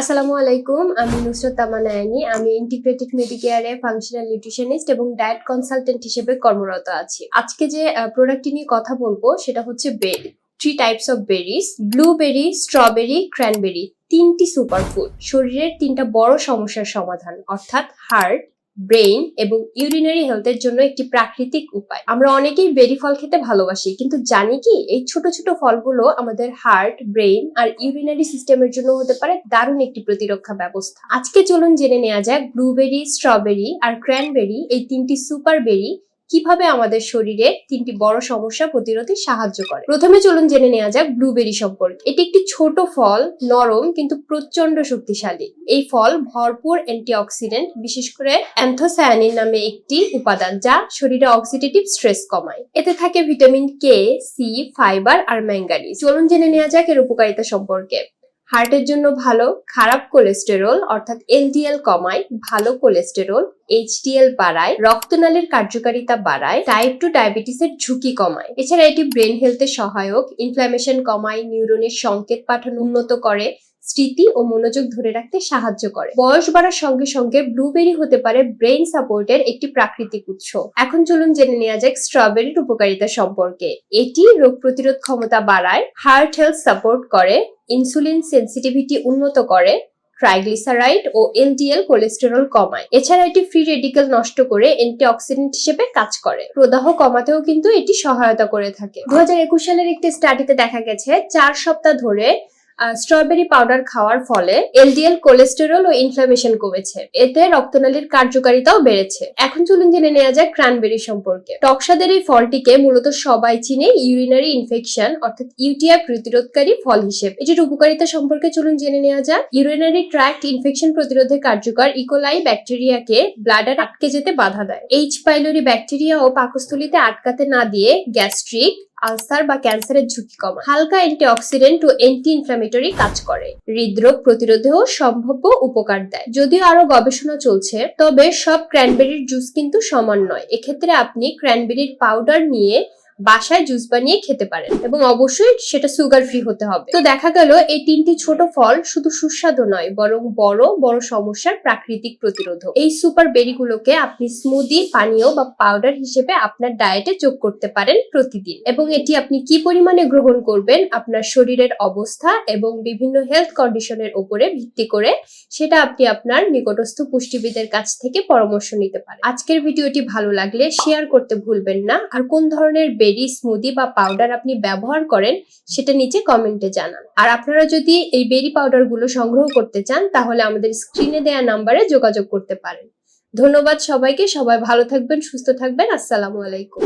আসসালামু আলাইকুম, আমি নুসরত তামানায়নি আমি ইন্টিগ্রেটেড মেডিকেয়ারে ফাংশনাল নিউট্রিশনিস্ট এবং ডায়েট কনসালটেন্ট হিসেবে কর্মরত আছি। আজকে যে প্রোডাক্টটি নিয়ে কথা বলব, সেটা হচ্ছে berry three types of berries blueberry strawberry cranberry তিনটি সুপারফুড শরীরের তিনটা বড় সমস্যার সমাধান, অর্থাৎ হার্ট ব্রেইন এবং ইউরিনারি হেলথের জন্য একটি প্রাকৃতিক উপায়। আমরা অনেকেই বেরি ফল খেতে ভালোবাসি, কিন্তু জানি কি, এই ছোট ছোট ফলগুলো আমাদের হার্ট ব্রেইন আর ইউরিনারি সিস্টেমের জন্য হতে পারে দারুণ একটি প্রতিরক্ষা ব্যবস্থা। আজকে চলুন জেনে নেওয়া যাক ব্লুবেরি স্ট্রবেরি আর ক্র্যানবেরি এই তিনটি সুপার বেরি কীভাবে আমাদের শরীরে তিনটি বড় সমস্যা প্রতিরোধে সাহায্য করে? প্রথমে চলুন জেনে নেওয়া যাক ব্লুবেরি সম্পর্কে। এটি একটি ছোট ফল, নরম কিন্তু প্রচণ্ড শক্তিশালী। এই ফল ভরপুর অ্যান্টিঅক্সিডেন্ট, বিশেষ করে অ্যান্থোসায়ানিন নামে একটি উপাদান যা শরীরে অক্সিডেটিভ স্ট্রেস কমায়। এতে থাকে ভিটামিন কে, সি, ফাইবার আর ম্যাঙ্গানিজ চলুন জেনে নেওয়া যাক এর উপকারিতা সম্পর্কে। হার্টের জন্য ভালো, খারাপ কোলেস্টেরল, অর্থাৎ এলডিএল কমায়, ভালো কোলেস্টেরল, এইচডিএল বাড়ায়, রক্তনালীর কার্যকারিতা বাড়ায় টাইপ টু ডায়াবেটিসের ঝুঁকি কমায়। এছাড়া এটি ব্রেন হেলথে সহায়ক ইনফ্ল্যামেশন কমায় নিউরনের সংকেত পাঠানো উন্নত করে, স্মৃতি ও মনোযোগ ধরে রাখতে সাহায্য করে। বয়স বাড়ার সঙ্গে সঙ্গে ব্লুবেরি হতে পারে ব্রেন সাপোর্টের একটি প্রাকৃতিক উৎস। এখন চলুন জেনে নেওয়া যাক স্ট্রবেরির উপকারিতা সম্পর্কে। এটি রোগ প্রতিরোধ ক্ষমতা বাড়ায় হার্ট হেলথ সাপোর্ট করে ইনসুলিন সেন্সিটিভিটি উন্নত করে, ট্রাইগ্লিসারাইড ও এলডিএল কোলেস্টেরল কমায়। এছাড়া এটি ফ্রি রেডিকেল নষ্ট করে অ্যান্টিঅক্সিডেন্ট হিসেবে কাজ করে। প্রদাহ কমাতেও কিন্তু এটি সহায়তা করে থাকে। দু হাজার একুশ সালের একটি স্টাডিতে দেখা গেছে, চার সপ্তাহ ধরে স্ট্রবেরি পাউডার খাওয়ার ফলে এলডিএল কোলেস্টেরল ও ইনফ্লামেশন কমেছে। এতে রক্তনালীর কার্যকারিতাও বেড়েছে। এখন চলুন জেনে নেওয়া যাক ক্র্যানবেরি সম্পর্কে। টকসাদের এই ফলটিকে মূলত সবাই চিনে ইউরিনারি ইনফেকশন অর্থাৎ ইউটিআই প্রতিরোধকারী ফল হিসেবে। এটির উপকারিতা সম্পর্কে চলুন জেনে নেওয়া যাক। ইউরিনারি ট্র্যাক্ট ইনফেকশন প্রতিরোধে কার্যকর ইকোলাই ব্যাকটেরিয়াকে ব্লাডার আটকে যেতে বাধা দেয়। এইচ পাইলোরি ব্যাকটেরিয়া ও পাকস্থলিতে আটকাতে না দিয়ে গ্যাস্ট্রিক আলসার বা ক্যান্সারের ঝুঁকি কম হালকা অ্যান্টিঅক্সিডেন্ট ও অ্যান্টি ইনফ্লামেটরি কাজ করে। হৃদরোগ প্রতিরোধেও সম্ভাব্য উপকার দেয়। যদিও আরও গবেষণা চলছে, তবে সব ক্র্যানবেরির জুস কিন্তু সমান নয়। এক্ষেত্রে আপনি ক্র্যানবেরির পাউডার নিয়ে বাসায় জুস বানিয়ে খেতে পারেন এবং অবশ্যই সেটা সুগার ফ্রি হতে হবে। তো দেখা গেল এই তিনটি ছোট ফল শুধু সুস্বাদু নয়, বরং বড় বড় সমস্যার প্রাকৃতিক প্রতিরোধক। এই সুপার বেরিগুলোকে আপনি স্মুদি পানীয় বা পাউডার হিসেবে আপনার ডায়েটে যোগ করতে পারেন প্রতিদিন। এবং এটি আপনি কি পরিমাণে গ্রহণ করবেন, আপনার শরীরের অবস্থা এবং বিভিন্ন হেলথ কন্ডিশনের উপরে ভিত্তি করে, সেটা আপনি আপনার নিকটস্থ পুষ্টিবিদের কাছ থেকে পরামর্শ নিতে পারেন। আজকের ভিডিওটি ভালো লাগলে শেয়ার করতে ভুলবেন না। আর কোন ধরনের বেরি স্মুদি বা পাউডার আপনি ব্যবহার করেন, সেটা নিচে কমেন্টে জানান। আর আপনারা যদি এই বেরি পাউডারগুলো সংগ্রহ করতে চান, তাহলে আমাদের স্ক্রিনে দেয়া নাম্বারে যোগাযোগ করতে পারেন। ধন্যবাদ সবাইকে, সবাই ভালো থাকবেন, সুস্থ থাকবেন, আসসালামু আলাইকুম।